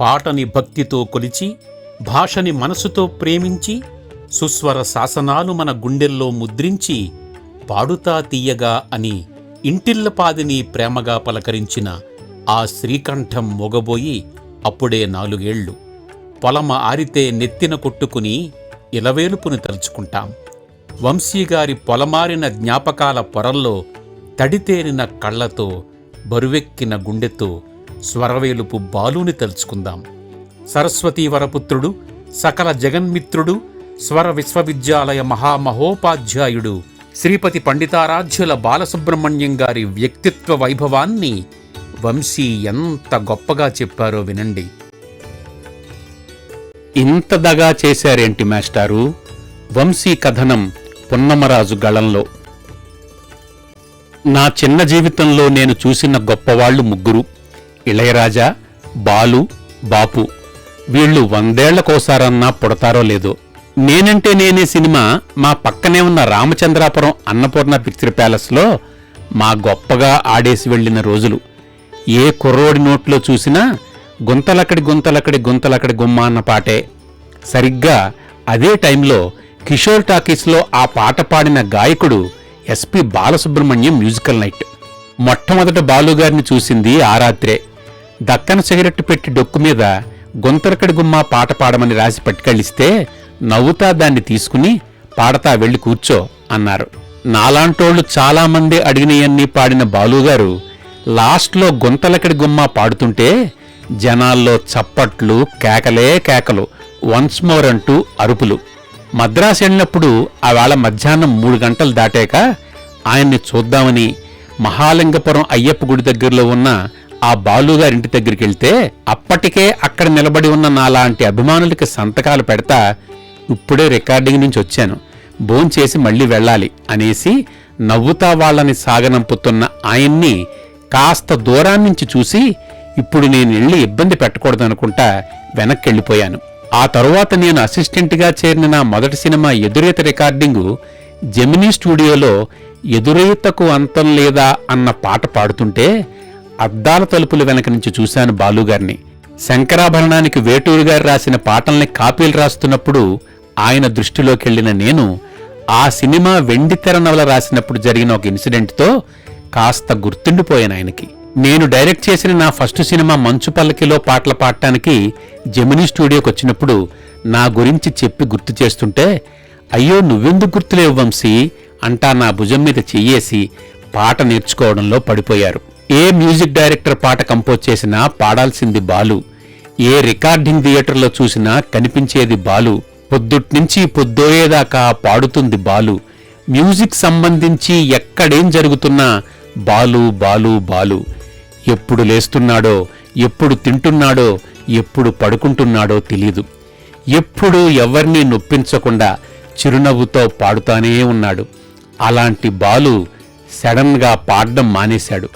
పాటని భక్తితో కొలిచి భాషని మనసుతో ప్రేమించి సుస్వర శాసనాలు మన గుండెల్లో ముద్రించి పాడుతా తీయగా అని ఇంటిల్లపాదిని ప్రేమగా పలకరించిన ఆ శ్రీకంఠం మొగబోయి అప్పుడే నాలుగేళ్ళు. పొలమ ఆరితే నెత్తిన కొట్టుకుని ఇలవేలుపుని తలుచుకుంటాం. వంశీగారి పొలమారిన జ్ఞాపకాల పొరల్లో తడితేరిన కళ్ళతో బరువెక్కిన గుండెతో స్వరవేలుపు బాలుని తలుచుకుందాం. సరస్వతీ వరపుత్రుడు సకల జగన్మిత్రుడు స్వర విశ్వవిద్యాలయ మహామహోపాధ్యాయుడు శ్రీపతి పండితారాధ్యుల బాలసుబ్రహ్మణ్యం గారి వ్యక్తిత్వ వైభవాన్ని వంశీ ఎంత గొప్పగా చెప్పారో వినండి. ఇంత దగా చేశారేంటి మాస్టారు? వంశీ కథనం పున్నమరాజు గళంలో. నా చిన్న జీవితంలో నేను చూసిన గొప్పవాళ్ళు ముగ్గురు ఇళయరాజా బాలు బాపు. వీళ్ళు వందేళ్ళకోసారన్నా పుడతారో లేదో. నేనంటే నేనే సినిమా మా పక్కనే ఉన్న రామచంద్రాపురం అన్నపూర్ణ పిక్చర్ ప్యాలెస్లో మా గొప్పగా ఆడేసి వెళ్ళిన రోజులు. ఏ కుర్రోడి నోట్లో చూసినా గుంతలక్కడి గుంతలక్కడి గుంతలక్కడి గుమ్మ అన్న పాటే. సరిగ్గా అదే టైంలో కిషోర్ టాకీస్లో ఆ పాట పాడిన గాయకుడు ఎస్పి బాలసుబ్రహ్మణ్యం మ్యూజికల్ నైట్. మొట్టమొదట బాలుగారిని చూసింది ఆ రాత్రే. దక్కన సిగరెట్ పెట్టి డొక్కు మీద గుంతరకడి గుమ్మ పాట పాడమని రాసి పట్టుకెళ్ళిస్తే నవ్వుతా దాన్ని తీసుకుని పాడతా వెళ్ళి కూర్చో అన్నారు. నాలాంటోళ్ళు చాలామంది అడిగినయన్నీ పాడిన బాలుగారు లాస్ట్లో గుంతలకడి గుమ్మ పాడుతుంటే జనాల్లో చప్పట్లు కేకలే కేకలు వన్స్ మోర్ అంటూ అరుపులు. మద్రాసు వెళ్ళినప్పుడు ఆవేళ మధ్యాహ్నం మూడు గంటలు దాటాక ఆయన్ని చూద్దామని మహాలింగపురం అయ్యప్ప గుడి దగ్గరలో ఉన్న ఆ బాలుగారింటి దగ్గరికి వెళ్తే అప్పటికే అక్కడ నిలబడి ఉన్న నాలాంటి అభిమానులకి సంతకాలు పెడతా ఇప్పుడే రికార్డింగ్ నుంచి వచ్చాను. భోంచేసి మళ్ళీ వెళ్ళాలి అనేసి నవ్వుతా వాళ్ళని సాగనంపుతున్న ఆయన్ని కాస్త దూరాన్నించి చూసి ఇప్పుడు నేను వెళ్ళి ఇబ్బంది పెట్టకూడదనుకుంటా వెనక్కి వెళ్ళిపోయాను. ఆ తరువాత నేను అసిస్టెంట్గా చేరిన నా మొదటి సినిమా ఎదురేత రికార్డింగు జెమినీ స్టూడియోలో ఎదురేతకు అంతం లేదా అన్న పాట పాడుతుంటే అద్దాల తలుపుల వెనక నుంచి చూశాను బాలుగారిని శంకరాభరణానికి వేటూరు గారు రాసిన పాటల్ని కాపీలు రాస్తున్నప్పుడు ఆయన దృష్టిలోకెళ్ళిన నేను ఆ సినిమా వెండితెర నవల రాసినప్పుడు జరిగిన ఒక ఇన్సిడెంట్తో కాస్త గుర్తుండిపోయాను ఆయనకి. నేను డైరెక్ట్ చేసిన నా ఫస్ట్ సినిమా మంచు పల్లకిలో పాటలు పాడటానికి జెమినీ స్టూడియోకి వచ్చినప్పుడు నా గురించి చెప్పి గుర్తు చేస్తుంటే అయ్యో నువ్వెందుకు గుర్తులేవు వంశీ? అంటా నా భుజం మీద చెయ్యేసి పాట నేర్చుకోవడంలో పడిపోయారు. ఏ మ్యూజిక్ డైరెక్టర్ పాట కంపోజ్ చేసినా పాడాల్సింది బాలు. ఏ రికార్డింగ్ థియేటర్లో చూసినా కనిపించేది బాలు. పొద్దుట్నుంచి పొద్దోయేదాకా పాడుతుంది బాలు. మ్యూజిక్ సంబంధించి ఎక్కడేం జరుగుతున్నా బాలు బాలు బాలు. ఎప్పుడు లేస్తున్నాడో ఎప్పుడు తింటున్నాడో ఎప్పుడు పడుకుంటున్నాడో తెలీదు. ఎప్పుడూ ఎవర్నీ నొప్పించకుండా చిరునవ్వుతో పాడుతానే ఉన్నాడు. అలాంటి బాలు సడన్గా పాడడం మానేశాడు.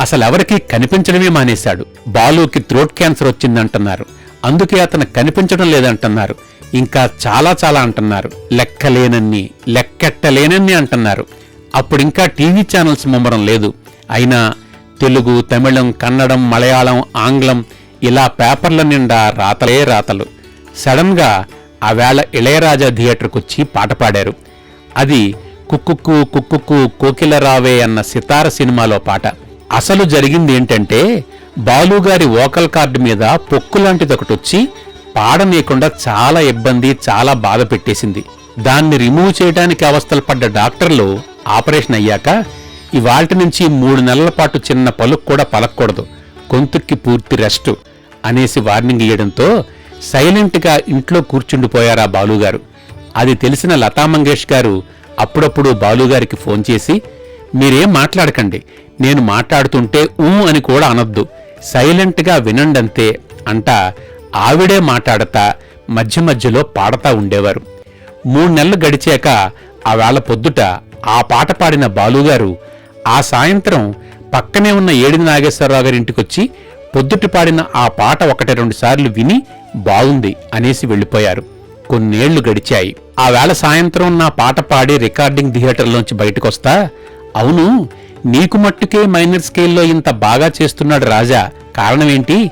అసలెవరికీ కనిపించడమే మానేశాడు. బాలుకి థ్రోట్ క్యాన్సర్ వచ్చిందంటున్నారు. అందుకే అతను కనిపించడం లేదంటున్నారు. ఇంకా చాలా చాలా అంటున్నారు. లెక్కలేనన్ని లెక్కెట్టలేనన్ని అంటున్నారు. అప్పుడింకా టీవీ ఛానల్స్ ముమ్మరం లేదు. అయినా తెలుగు తమిళం కన్నడం మలయాళం ఆంగ్లం ఇలా పేపర్ల నిండా రాతలే రాతలు. సడన్గా ఆ వేళ ఇళయరాజా థియేటర్కొచ్చి పాట పాడారు. అది కుక్కుక్కు కుక్కుక్కు కోకిల రావే అన్న సితార సినిమాలో పాట. అసలు జరిగింది ఏంటంటే బాలుగారి వోకల్ కార్డు మీద పొక్కులాంటిది ఒకటి వచ్చి పాడనీయకుండా చాలా ఇబ్బంది చాలా బాధ పెట్టేసింది. దాన్ని రిమూవ్ చేయడానికి అవస్థలు పడ్డ డాక్టర్లు ఆపరేషన్ అయ్యాక ఇవాల్టి నుంచి మూడు నెలల పాటు చిన్న పలుకు కూడా పలకూడదు గొంతుక్కి పూర్తి రెస్ట్ అనేసి వార్నింగ్ ఇయ్యడంతో సైలెంట్గా ఇంట్లో కూర్చుండిపోయారా బాలుగారు. అది తెలిసిన లతా మంగేష్ గారు అప్పుడప్పుడు బాలుగారికి ఫోన్ చేసి మీరేం మాట్లాడకండి నేను మాట్లాడుతుంటే ఊ అని కూడా అనొద్దు. సైలెంట్గా వినండంతే అంటా ఆవిడే మాట్లాడతా మధ్య మధ్యలో పాడతా ఉండేవారు. మూడు నెలలు గడిచాక ఆవేళ పొద్దుట ఆ పాట పాడిన బాలుగారు ఆ సాయంత్రం పక్కనే ఉన్న ఏడిది నాగేశ్వరరావు గారి ఇంటికొచ్చి పొద్దుటి పాడిన ఆ పాట ఒకటి రెండు సార్లు విని బాగుంది అనేసి వెళ్ళిపోయారు. కొన్నేళ్ళు గడిచాయి. ఆ వేళ సాయంత్రం నా పాట పాడి రికార్డింగ్ థియేటర్లోంచి బయటకొస్తా అవును నీకు మట్టుకే మైనర్ స్కేల్లో ఇంత బాగా చేస్తున్నాడు రాజా. కారణమేంటి?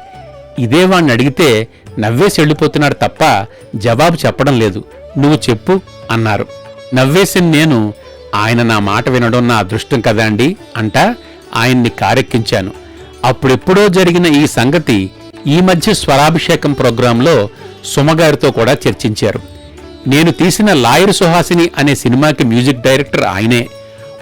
ఇదే వాణ్ణి అడిగితే నవ్వేసి వెళ్ళిపోతున్నాడు తప్ప జవాబు చెప్పడం లేదు. నువ్వు చెప్పు అన్నారు. నవ్వేసిన నేను ఆయన నా మాట వినడం నా అదృష్టం కదా అండి అంటా ఆయన్ని కారెక్కించాను. అప్పుడెప్పుడో జరిగిన ఈ సంగతి ఈ మధ్య స్వరాభిషేకం ప్రోగ్రాంలో సుమగారితో కూడా చర్చించారు. నేను తీసిన లాయర్ సుహాసిని అనే సినిమాకి మ్యూజిక్ డైరెక్టర్ ఆయనే.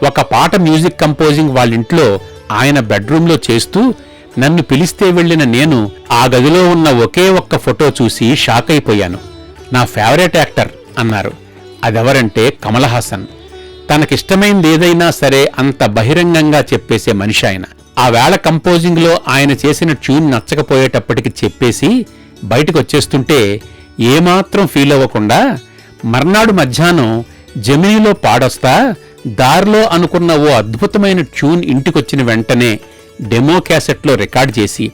ఒక పాట మ్యూజిక్ కంపోజింగ్ వాళ్ళింట్లో ఆయన బెడ్రూంలో చేస్తూ నన్ను పిలిస్తే వెళ్ళిన నేను ఆ గదిలో ఉన్న ఒకే ఒక్క ఫోటో చూసి షాక్ అయిపోయాను నా ఫేవరెట్ యాక్టర్ అన్నారు. అదెవరంటే కమల్ హాసన్ తనకిష్టమైంది ఏదైనా సరే అంత బహిరంగంగా చెప్పేసే మనిషి ఆయన. ఆ వేళ కంపోజింగ్లో ఆయన చేసిన ట్యూన్ నచ్చకపోయేటప్పటికి చెప్పేసి బయటకు వచ్చేస్తుంటే ఏమాత్రం ఫీల్ అవ్వకుండా మర్నాడు మధ్యాహ్నం జమినీలో పాడొస్తా దారిలో అనుకున్న ఓ అద్భుతమైన ట్యూన్ ఇంటికొచ్చిన వెంటనే డెమో క్యాసెట్లో రికార్డ్ చేసి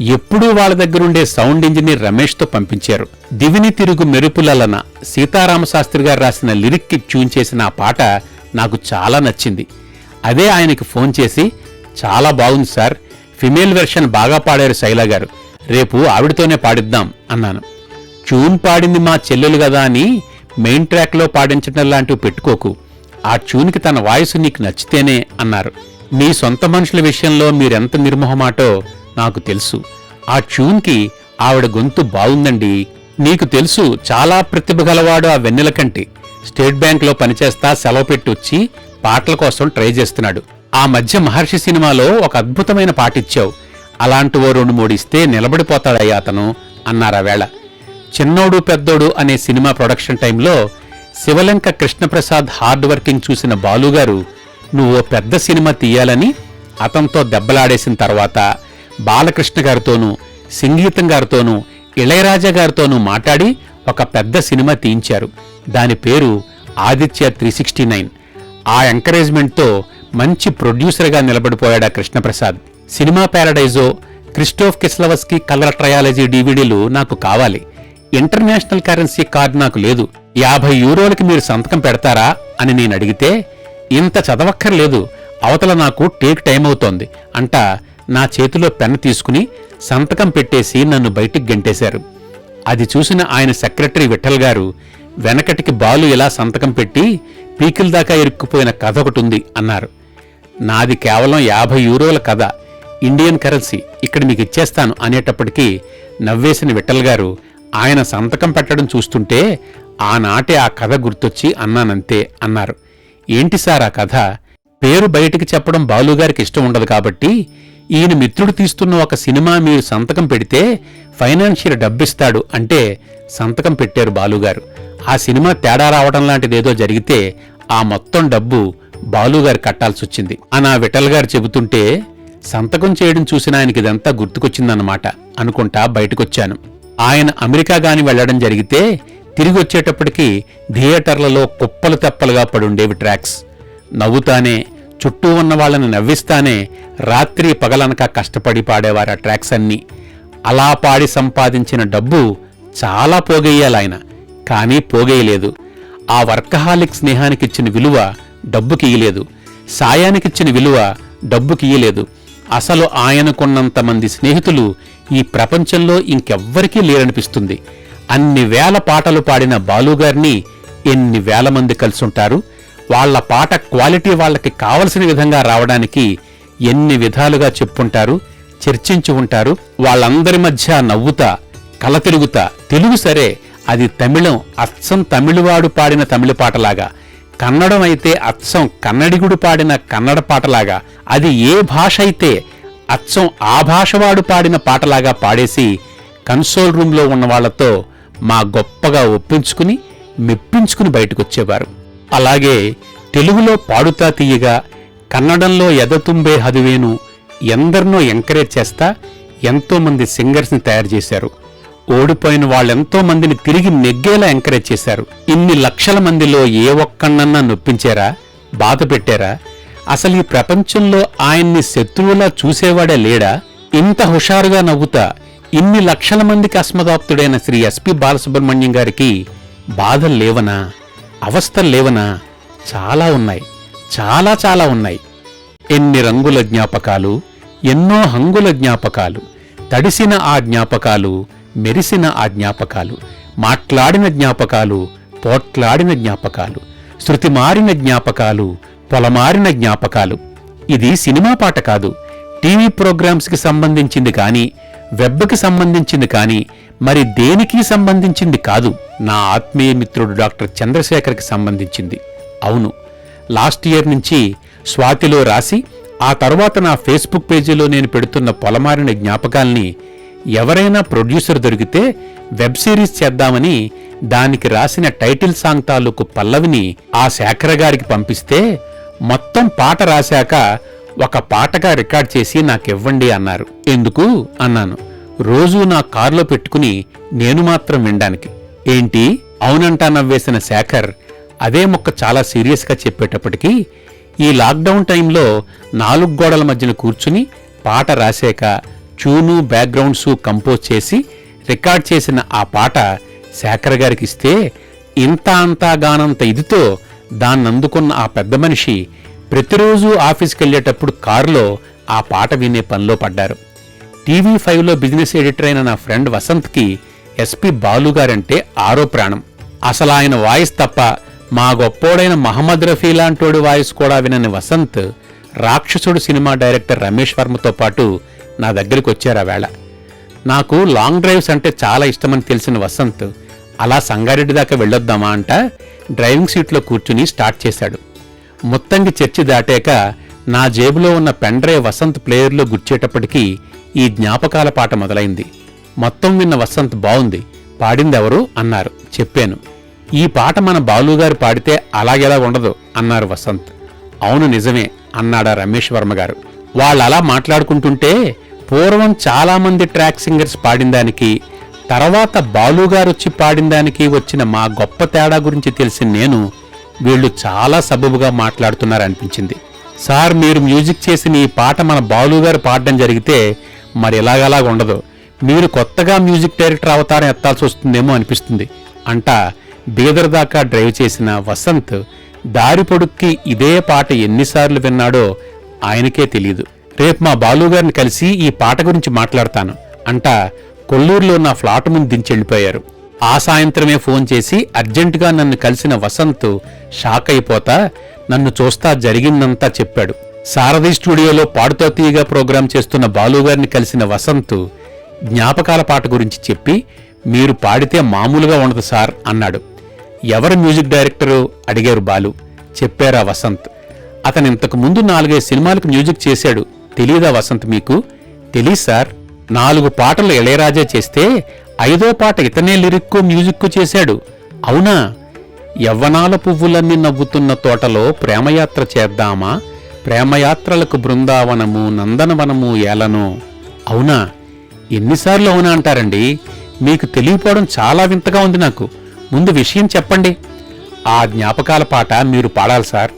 ఎప్పుడూ వాళ్ళ దగ్గరుండే సౌండ్ ఇంజనీర్ రమేష్తో పంపించారు. దివిని తిరుగు మెరుపులలన సీతారామశాస్త్రి గారు రాసిన లిరిక్కి ట్యూన్ చేసిన ఆ పాట నాకు చాలా నచ్చింది. అదే ఆయనకి ఫోన్ చేసి చాలా బాగుంది సార్ ఫిమేల్ వెర్షన్ బాగా పాడారు శైలా గారు రేపు ఆవిడతోనే పాడిద్దాం అన్నాను. ట్యూన్ పాడింది మా చెల్లెలు కదా అని మెయిన్ ట్రాక్లో పాడించడం లాంటివి పెట్టుకోకు ఆ ట్యూన్కి తన వాయిస్ నీకు నచ్చితేనే అన్నారు. మీ సొంత మనుషుల విషయంలో మీరెంత నిర్మోహమాటో నాకు తెలుసు. ఆ ట్యూన్కి ఆవిడ గొంతు బాగుందండి నీకు తెలుసు చాలా ప్రతిభ గలవాడు ఆ వెన్నెల కంటి. స్టేట్ బ్యాంక్లో పనిచేస్తా సెలవు పెట్టి వచ్చి పాటల కోసం ట్రై చేస్తున్నాడు. ఆ మధ్య మహర్షి సినిమాలో ఒక అద్భుతమైన పాటిచ్చావు అలాంటి ఓ రెండు మూడు ఇస్తే నిలబడిపోతాడయ్యా అతను అన్నారా వేళ. చిన్నోడు పెద్దోడు అనే సినిమా ప్రొడక్షన్ టైంలో శివలంక కృష్ణప్రసాద్ హార్డ్ వర్కింగ్ చూసిన బాలుగారు నువ్వు ఓ పెద్ద సినిమా తీయాలని అతనితో దెబ్బలాడేసిన తర్వాత బాలకృష్ణ గారితోనూ సంగీతం గారితోనూ ఇళయరాజా గారితోనూ మాట్లాడి ఒక పెద్ద సినిమా తీయించారు. దాని పేరు ఆదిత్య త్రీ సిక్స్టీ నైన్. ఆ ఎంకరేజ్మెంట్తో మంచి ప్రొడ్యూసర్గా నిలబడిపోయాడా Krishnaprasad. Cinema Paradiso Krzysztof Kieslowski colour trilogy డీవీడీలు నాకు కావాలి. ఇంటర్నేషనల్ కరెన్సీ కార్డు నాకు లేదు. యాభై యూరోలకి మీరు సంతకం పెడతారా అని నేను అడిగితే ఇంత చదవక్కర్లేదు. అవతల నాకు టేక్ టైం అవుతోంది అంట నా చేతిలో పెన్ను తీసుకుని సంతకం పెట్టేసి నన్ను బయటికి గెంటేశారు. అది చూసిన ఆయన సెక్రటరీ విఠల్ గారు వెనకటికి బాలు ఇలా సంతకం పెట్టి పీకిల దాకా ఇరుక్కుపోయిన కథ ఒకటి ఉంది అన్నారు. నాది కేవలం యాభై యూరోల కథ ఇండియన్ కరెన్సీ ఇక్కడ మీకు ఇచ్చేస్తాను అనేటప్పటికీ నవ్వేసిన విఠల్ గారు ఆయన సంతకం పెట్టడం చూస్తుంటే ఆనాటే ఆ కథ గుర్తొచ్చి అన్నానంతే అన్నారు. ఏంటి సార్ ఆ కథ? పేరు బయటికి చెప్పడం బాలుగారికి ఇష్టం ఉండదు కాబట్టి ఈయన మిత్రుడు తీస్తున్న ఒక సినిమా మీరు సంతకం పెడితే ఫైనాన్షియల్ డబ్బిస్తాడు అంటే సంతకం పెట్టారు బాలుగారు. ఆ సినిమా తేడా రావడం లాంటిదేదో జరిగితే ఆ మొత్తం డబ్బు బాలుగారు కట్టాల్సి వచ్చింది అని ఆ విఠల్ గారు చెబుతుంటే సంతకం చేయడం చూసిన ఆయనకి ఇదంతా గుర్తుకొచ్చిందన్నమాట అనుకుంటా బయటకొచ్చాను. ఆయన అమెరికా గాని వెళ్ళడం జరిగితే తిరిగి వచ్చేటప్పటికి థియేటర్లలో కుప్పలు తెప్పలుగా పడుండేవి ట్రాక్స్. నవ్వుతానే చుట్టూ ఉన్న వాళ్ళని నవ్విస్తానే రాత్రి పగలనక కష్టపడి పాడేవారు ఆ ట్రాక్స్ అన్నీ. అలా పాడి సంపాదించిన డబ్బు చాలా పోగేయాలాయన కానీ పోగేయలేదు. ఆ వర్కహాలిక్ స్నేహానికిచ్చిన విలువ డబ్బుకియ్యలేదు సాయానికిచ్చిన విలువ డబ్బుకియ్యలేదు అసలు ఆయనకున్నంత మంది స్నేహితులు ఈ ప్రపంచంలో ఇంకెవ్వరికీ లేరనిపిస్తుంది. అన్ని వేల పాటలు పాడిన బాలుగారిని ఎన్ని వేల మంది కలిసుంటారు? వాళ్ళ పాట క్వాలిటీ వాళ్ళకి కావలసిన విధంగా రావడానికి ఎన్ని విధాలుగా చెప్పుంటారు చర్చించి ఉంటారు వాళ్ళందరి మధ్య నవ్వుతా కల తిరుగుతా తెలుగు సరే అది తమిళం అచ్చం తమిళవాడు పాడిన తమిళ పాటలాగా. కన్నడం అయితే అచ్చం కన్నడిగుడు పాడిన కన్నడ పాటలాగా. అది ఏ భాష అయితే అచ్చం ఆ భాషవాడు పాడిన పాటలాగా పాడేసి కన్సోల్ రూంలో ఉన్న వాళ్ళతో మా గొప్పగా ఒప్పించుకుని మెప్పించుకుని బయటకొచ్చేవారు. అలాగే తెలుగులో పాడుతా తీయగా కన్నడంలో ఎదతుంబే హదువేను ఎందరినో ఎంకరేజ్ చేస్తా ఎంతోమంది సింగర్స్ని తయారు చేశారు. ఓడిపోయిన వాళ్ళెంతో మందిని తిరిగి నెగ్గేలా ఎంకరేజ్ చేశారు. ఇన్ని లక్షల మందిలో ఏ ఒక్కన్నన్నా నొప్పించారా? బాధ పెట్టారా? అసలు ఈ ప్రపంచంలో ఆయన్ని శత్రువులా చూసేవాడే లేడా? ఇంత హుషారుగా నవ్వుతా ఇన్ని లక్షల మందికి అస్మదాప్తుడైన శ్రీ ఎస్పి బాలసుబ్రహ్మణ్యం గారికి బాధలు లేవనా? అవస్థలు లేవనా? చాలా ఉన్నాయి. చాలా చాలా ఉన్నాయి. ఎన్ని రంగుల జ్ఞాపకాలు ఎన్నో హంగుల జ్ఞాపకాలు తడిసిన ఆ జ్ఞాపకాలు మెరిసిన ఆ జ్ఞాపకాలు మాట్లాడిన జ్ఞాపకాలు పోట్లాడిన జ్ఞాపకాలు శృతి మారిన జ్ఞాపకాలు పొలమారిన జ్ఞాపకాలు. ఇది సినిమా పాట కాదు. టీవీ ప్రోగ్రామ్స్కి సంబంధించింది కానీ వెబ్కి సంబంధించింది కానీ మరి దేనికి సంబంధించింది కాదు. నా ఆత్మీయ మిత్రుడు డాక్టర్ చంద్రశేఖర్కి సంబంధించింది. అవును లాస్ట్ ఇయర్ నుంచి స్వాతిలో రాసి ఆ తర్వాత నా ఫేస్బుక్ పేజీలో నేను పెడుతున్న పొలమారిన జ్ఞాపకాల్ని ఎవరైనా ప్రొడ్యూసర్ దొరికితే వెబ్ సిరీస్ చేద్దామని దానికి రాసిన టైటిల్ సాంగ్ తాలూకు పల్లవిని ఆ శేఖర గారికి పంపిస్తే మొత్తం పాట రాశాక ఒక పాటగా రికార్డ్ చేసి నాకివ్వండి అన్నారు. ఎందుకు? అన్నాను. రోజూ నా కారులో పెట్టుకుని నేను మాత్రం వినడానికి. ఏంటి? అవునంటా నవ్వేసిన శేఖర్. అదే మొక్క చాలా సీరియస్గా చెప్పేటప్పటికీ ఈ లాక్డౌన్ టైంలో నాలుగు గోడల మధ్యన కూర్చుని పాట రాసాక చూను బ్యాక్గ్రౌండ్సు కంపోజ్ చేసి రికార్డ్ చేసిన ఆ పాట శేఖర్ గారికి ఇస్తే ఇంత అంతా గానంత ఇదితో దాన్నందుకున్న ఆ పెద్ద మనిషి ప్రతిరోజు ఆఫీస్కి వెళ్ళేటప్పుడు కారులో ఆ పాట వినే పనిలో పడ్డారు. టీవీ ఫైవ్లో బిజినెస్ ఎడిటర్ అయిన నా ఫ్రెండ్ వసంత్కి ఎస్పి బాలు గారంటే ఆరో ప్రాణం. అసలు ఆయన వాయిస్ తప్ప మా గొప్పోడైన మహమ్మద్ రఫీ లాంటోడి వాయిస్ కూడా వినని వసంత్ రాక్షసుడు సినిమా డైరెక్టర్ రమేష్ వర్మతో పాటు నా దగ్గరికి వచ్చారు ఆ వేళ. నాకు లాంగ్ డ్రైవ్స్ అంటే చాలా ఇష్టమని తెలిసిన వసంత్ అలా సంగారెడ్డి దాకా వెళ్ళొద్దామా అంట డ్రైవింగ్ సీట్లో కూర్చుని స్టార్ట్ చేశాడు. ముత్తంగి చర్చి దాటాక నా జేబులో ఉన్న పెండ్రే వసంత్ ప్లేయర్లో గుర్చేటప్పటికీ ఈ జ్ఞాపకాల పాట మొదలైంది. మొత్తం విన్న వసంత్ బావుంది. పాడిందెవరు? అన్నారు. చెప్పాను. ఈ పాట మన బాలుగారు పాడితే అలాగెలా ఉండదు అన్నారు వసంత్. అవును నిజమే అన్నాడా రమేష్ వర్మ గారు. వాళ్ళలా మాట్లాడుకుంటుంటే పూర్వం చాలామంది ట్రాక్ సింగర్స్ పాడిన దానికి తర్వాత బాలుగారు వచ్చి పాడిన దానికి వచ్చిన మా గొప్ప తేడా గురించి తెలిసిన నేను వీళ్ళు చాలా సబబుగా మాట్లాడుతున్నారనిపించింది. సార్ మీరు మ్యూజిక్ చేసిన ఈ పాట మన బాలుగారు పాడడం జరిగితే మరి ఎలాగలాగ ఉండదు. మీరు కొత్తగా మ్యూజిక్ డైరెక్టర్ అవతారం ఎత్తాల్సి వస్తుందేమో అనిపిస్తుంది. అంట బీదర్ దాకా డ్రైవ్ చేసిన వసంత్ దారి పొడుక్కి ఇదే పాట ఎన్నిసార్లు విన్నాడో ఆయనకే తెలియదు రేపు మా బాలుగారిని కలిసి ఈ పాట గురించి మాట్లాడతాను. అంట కొల్లూరులో నా ఫ్లాట్ ముందు దించెళ్ళిపోయారు. ఆ సాయంత్రమే ఫోన్ చేసి అర్జెంటుగా నన్ను కలిసిన వసంత్ షాక్ అయిపోతా నన్ను చూస్తా జరిగిందంతా చెప్పాడు. సారథి స్టూడియోలో పాడుతో తీయగా ప్రోగ్రాం చేస్తున్న బాలుగారిని కలిసిన వసంత్ జ్ఞాపకాల పాట గురించి చెప్పి మీరు పాడితే మామూలుగా ఉండదు సార్ అన్నాడు. ఎవరు మ్యూజిక్ డైరెక్టరు? అడిగారు బాలు. చెప్పారా వసంత్. అతను ఇంతకు ముందు నాలుగైదు సినిమాలకు మ్యూజిక్ చేశాడు. తెలీదా వసంత్ మీకు? తెలీదు సార్. నాలుగు పాటలు ఇళయరాజా చేస్తే ఐదో పాట ఇతనే లిరిక్కు మ్యూజిక్కు చేశాడు. అవునా? యవ్వనాల పువ్వులన్నీ నవ్వుతున్న తోటలో ప్రేమయాత్ర చేద్దామా? ప్రేమయాత్రలకు బృందావనము నందనవనము ఏలను? అవునా? ఎన్నిసార్లు అవునా అంటారండి? మీకు తెలియపోవడం చాలా వింతగా ఉంది నాకు. ముందు విషయం చెప్పండి. ఆ జ్ఞాపకాల పాట మీరు పాడాలి సార్.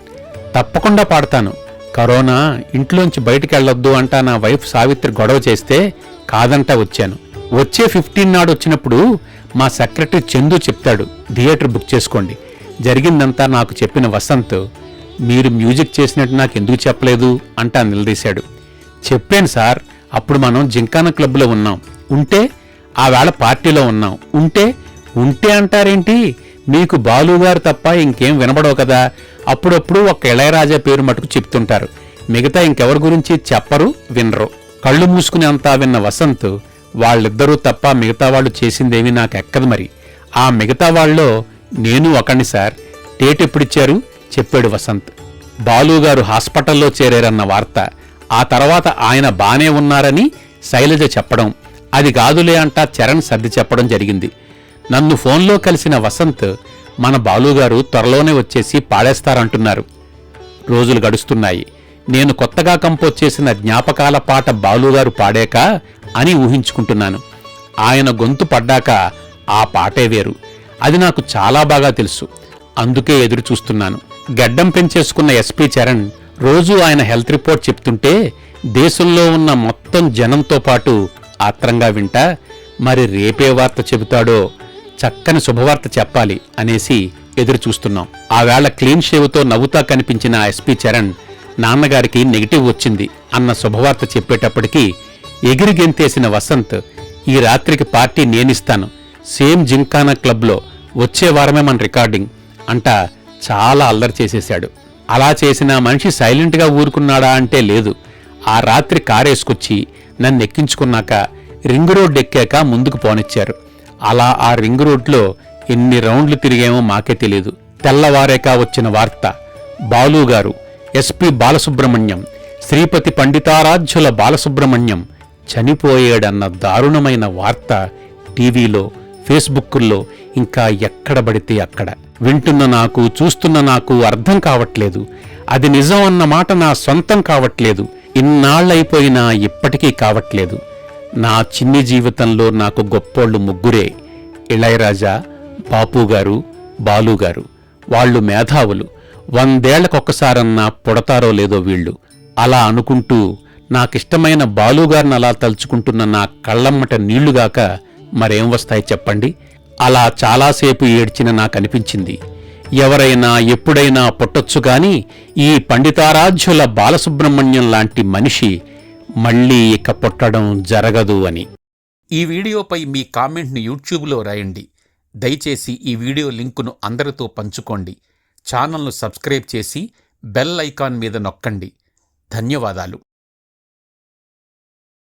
తప్పకుండా పాడతాను. కరోనా ఇంట్లోంచి బయటికి వెళ్ళొద్దు అంటా నా వైఫ్ సావిత్రి గొడవ చేస్తే కాదంటా వచ్చాను. వచ్చే ఫిఫ్టీన్ నాడు వచ్చినప్పుడు మా సెక్రటరీ చందు చెప్తాడు థియేటర్ బుక్ చేసుకోండి. జరిగిందంతా నాకు చెప్పిన వసంత్ మీరు మ్యూజిక్ చేసినట్టు నాకు ఎందుకు చెప్పలేదు? అంటా నిలదీశాడు. చెప్పాను సార్ అప్పుడు మనం జింకాన క్లబ్లో ఉన్నాం. ఉంటే ఆ వేళ పార్టీలో ఉన్నాం. ఉంటే ఉంటే అంటారేంటి? మీకు బాలుగారు తప్ప ఇంకేం వినబడవు కదా. అప్పుడప్పుడు ఒక ఇళయరాజా పేరు మటుకు చెప్తుంటారు. మిగతా ఇంకెవరి గురించి చెప్పరు వినరు. కళ్ళు మూసుకునే అంతా విన్న వసంత్ వాళ్ళిద్దరూ తప్ప మిగతా వాళ్ళు చేసిందేమీ నాకు ఎక్కదు మరి. ఆ మిగతా వాళ్ళలో నేను ఒకణ్ణి సార్. డేట్ ఎప్పుడిచ్చారు? చెప్పాడు వసంత్. బాలుగారు హాస్పిటల్లో చేరారన్న వార్త. ఆ తర్వాత ఆయన బానే ఉన్నారని శైలజ చెప్పడం. అది కాదులే అంటా చరణ్ సర్ది చెప్పడం జరిగింది. నన్ను ఫోన్లో కలిసిన వసంత్ మన బాలుగారు త్వరలోనే వచ్చేసి పాడేస్తారంటున్నారు. రోజులు గడుస్తున్నాయి. నేను కొత్తగా కంపోజ్ చేసిన జ్ఞాపకాల పాట బాలుగారు పాడాక అని ఊహించుకుంటున్నాను. ఆయన గొంతు పడ్డాక ఆ పాటే వేరు. అది నాకు చాలా బాగా తెలుసు. అందుకే ఎదురు చూస్తున్నాను. గడ్డం పెంచేసుకున్న ఎస్పీ చరణ్ రోజూ ఆయన హెల్త్ రిపోర్ట్ చెప్తుంటే దేశంలో ఉన్న మొత్తం జనంతో పాటు ఆత్రంగా వింటా మరి రేపే వార్త చెబుతాడో చక్కని శుభవార్త చెప్పాలి అనేసి ఎదురు చూస్తున్నాం. ఆవేళ క్లీన్ షేవ్తో నవ్వుతా కనిపించిన ఎస్పీ చరణ్ నాన్నగారికి నెగిటివ్ వచ్చింది అన్న శుభవార్త చెప్పేటప్పటికీ ఎగిరి గెంతేసిన వసంత్ ఈ రాత్రికి పార్టీ నేనిస్తాను. సేమ్ జింకానా క్లబ్లో వచ్చే వారమే మన రికార్డింగ్ అంట చాలా అల్లరి చేసేశాడు. అలా చేసిన మనిషి సైలెంట్గా ఊరుకున్నాడా అంటే లేదు. ఆ రాత్రి కారేసుకొచ్చి నన్ను ఎక్కించుకున్నాక రింగ్ రోడ్ ఎక్కాక ముందుకు పోనిచ్చారు. అలా ఆ రింగ్ రోడ్లో ఎన్ని రౌండ్లు తిరిగామో మాకే తెలియదు తెల్లవారేక వచ్చిన వార్త. బాలు గారు ఎస్పి బాలసుబ్రహ్మణ్యం శ్రీపతి పండితారాధ్యుల బాలసుబ్రహ్మణ్యం చనిపోయాడన్న దారుణమైన వార్త టీవీలో ఫేస్బుక్కుల్లో ఇంకా ఎక్కడ పడితే అక్కడ. వింటున్న నాకు చూస్తున్న నాకు అర్థం కావట్లేదు. అది నిజం అన్న మాట నా సొంతం కావట్లేదు. ఇన్నాళ్ళైపోయినా ఇప్పటికీ కావట్లేదు. నా చిన్ని జీవితంలో నాకు గొప్పోళ్ళు ముగ్గురే. ఇళయరాజా బాపు గారు బాలుగారు. వాళ్ళు మేధావులు. వందేళ్ళకొక్కసారన్నా పుడతారో లేదో వీళ్ళు. అలా అనుకుంటూ నాకిష్టమైన బాలుగారిని అలా తలుచుకుంటున్న నా కళ్ళమ్మట నీళ్ళుగాక మరేం వస్తాయి చెప్పండి? అలా చాలాసేపు ఏడ్చిన నాకనిపించింది. ఎవరైనా ఎప్పుడైనా పుట్టొచ్చు గాని ఈ పండితారాధ్యుల బాలసుబ్రహ్మణ్యం లాంటి మనిషి మళ్ళీ ఇక పుట్టడం జరగదు అని. ఈ వీడియోపై మీ కామెంట్ను యూట్యూబ్లో రాయండి. దయచేసి ఈ వీడియో లింకును అందరితో పంచుకోండి. ఛానల్ను సబ్స్క్రైబ్ చేసి బెల్ ఐకాన్ మీద నొక్కండి. ధన్యవాదాలు.